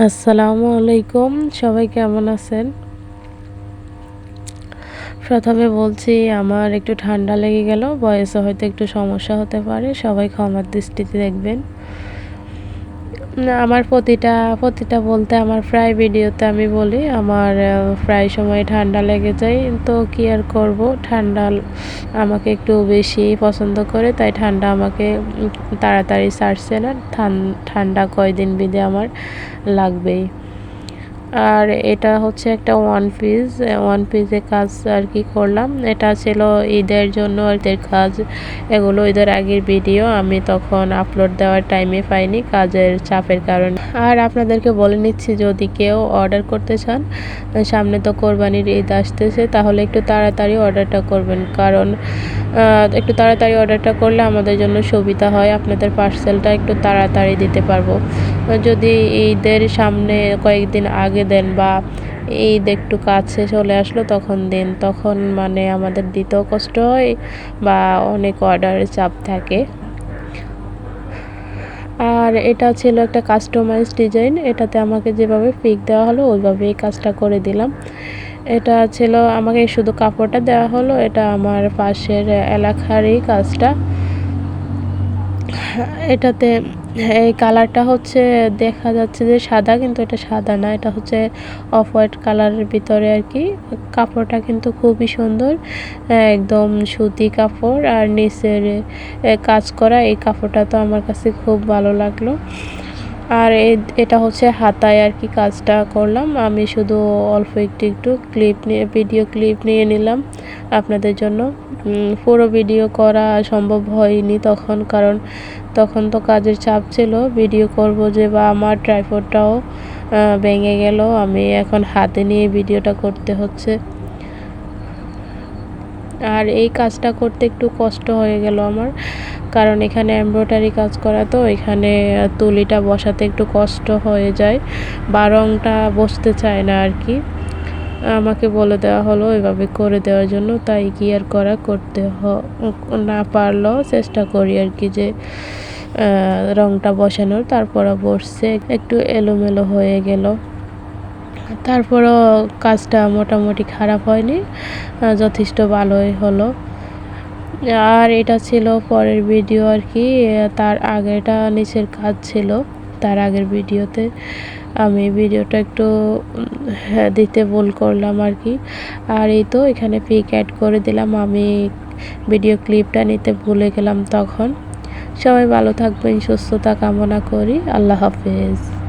আসসালামু আলাইকুম, সবাই কেমন আছেন? প্রথমে বলছি, আমার একটু ঠান্ডা লেগে গেল, বয়সে হয়তো একটু সমস্যা হতে পারে, সবাই ক্ষমার দৃষ্টিতে দেখবেন। আমার প্রতিটা প্রতিটা বলতে আমার প্রায় ভিডিওতে আমি বলি, আমার প্রায় সময় ঠান্ডা লেগে যায়, তো কী আর করব? ঠান্ডা আমাকে একটু বেশি পছন্দ করে, তাই ঠান্ডা আমাকে তাড়াতাড়ি সারছে না। ঠান্ডা কয়দিন বিধে আমার লাগবেই। আর এটা হচ্ছে একটা ওয়ান পিস ওয়ান পিসে কাজ আর কি করলাম। এটা ছিল ঈদের জন্য ঈদের কাজ। এগুলো ঈদের আগের ভিডিও আমি তখন আপলোড দেওয়ার টাইমে পাইনি কাজের চাপের কারণে। আর আপনাদেরকে বলে নিচ্ছি, যদি কেউ অর্ডার করতে চান, সামনে তো কোরবানির ঈদ আসতেছে, তাহলে একটু তাড়াতাড়ি অর্ডারটা করবেন। কারণ একটু তাড়াতাড়ি অর্ডারটা করলে আমাদের জন্য সুবিধা হয়। আপনাদের পার্সেলটা একটু তাড়াতাড়ি দিতে পারব। যদি ঈদের সামনে কয়েকদিন আগে দেন বা ঈদ একটু কাছে চলে আসলো তখন দেন, তখন মানে আমাদের দিতেও কষ্ট হয় বা অনেক অর্ডারের চাপ থাকে। আর এটা ছিল একটা কাস্টমাইজ ডিজাইন এটাতে আমাকে যেভাবে পিক দেওয়া হলো ওইভাবে এই কাজটা করে দিলাম। এটা ছিল আমাকে শুধু কাপড়টা দেওয়া হলো, এটা আমার পাশের এলাকারই কাজটা। এটাতে এই কালারটা হচ্ছে দেখা যাচ্ছে যে সাদা, কিন্তু এটা সাদা না, এটা হচ্ছে অফ হোয়াইট কালারের ভিতরে আর কি। কাপড়টা কিন্তু খুবই সুন্দর একদম সুতি কাপড় আর নিচের কাজ করা এই কাপড়টা তো আমার কাছে খুব ভালো লাগল। আর এটা হচ্ছে হাতায় আর কি কাজটা করলাম। আমি শুধু অল্প একটু একটু ক্লিপ নিয়ে ভিডিও ক্লিপ নিয়ে নিলাম আপনাদের জন্য। পুরো ভিডিও করা সম্ভব হয়নি তখন, কারণ তখন তো কাজের চাপ ছিল। ভিডিও করব যে বা আমার ট্রাইপডটাও ভেঙে গেল। আমি এখন হাতে নিয়ে ভিডিওটা করতে হচ্ছে। আর এই কাজটা করতে একটু কষ্ট হয়ে গেল আমার। কারণ এখানে এমব্রয়ডারি কাজ করা, তো এখানে তুলিটা বসাতে একটু কষ্ট হয়ে যায়, বা রঙটা বসতে চায় না আর কি। আমাকে বলে দেওয়া হলো এভাবে করে দেওয়ার জন্য, তাই কি আর করা করতে হ, না পারলেও চেষ্টা করি আর কি যে রংটা বসানোর। তারপরে বসছে, একটু এলোমেলো হয়ে গেল। তারপরও কাজটা মোটামুটি খারাপ হয়নি যথেষ্ট ভালোই হলো। আর এটা ছিল পরের ভিডিও আর কি। তার আগেটা নিচের কাজ ছিল। তার আগের ভিডিওতে আমি ভিডিওটা একটু হ্যাঁ, দিতে ভুল করলাম আর কি। আর এই তো এখানে পিক অ্যাড করে দিলাম। আমি ভিডিও ক্লিপটা নিতে ভুলে গেলাম তখন। সবাই ভালো থাকবেন সুস্থতা কামনা করি। আল্লাহ হাফেজ।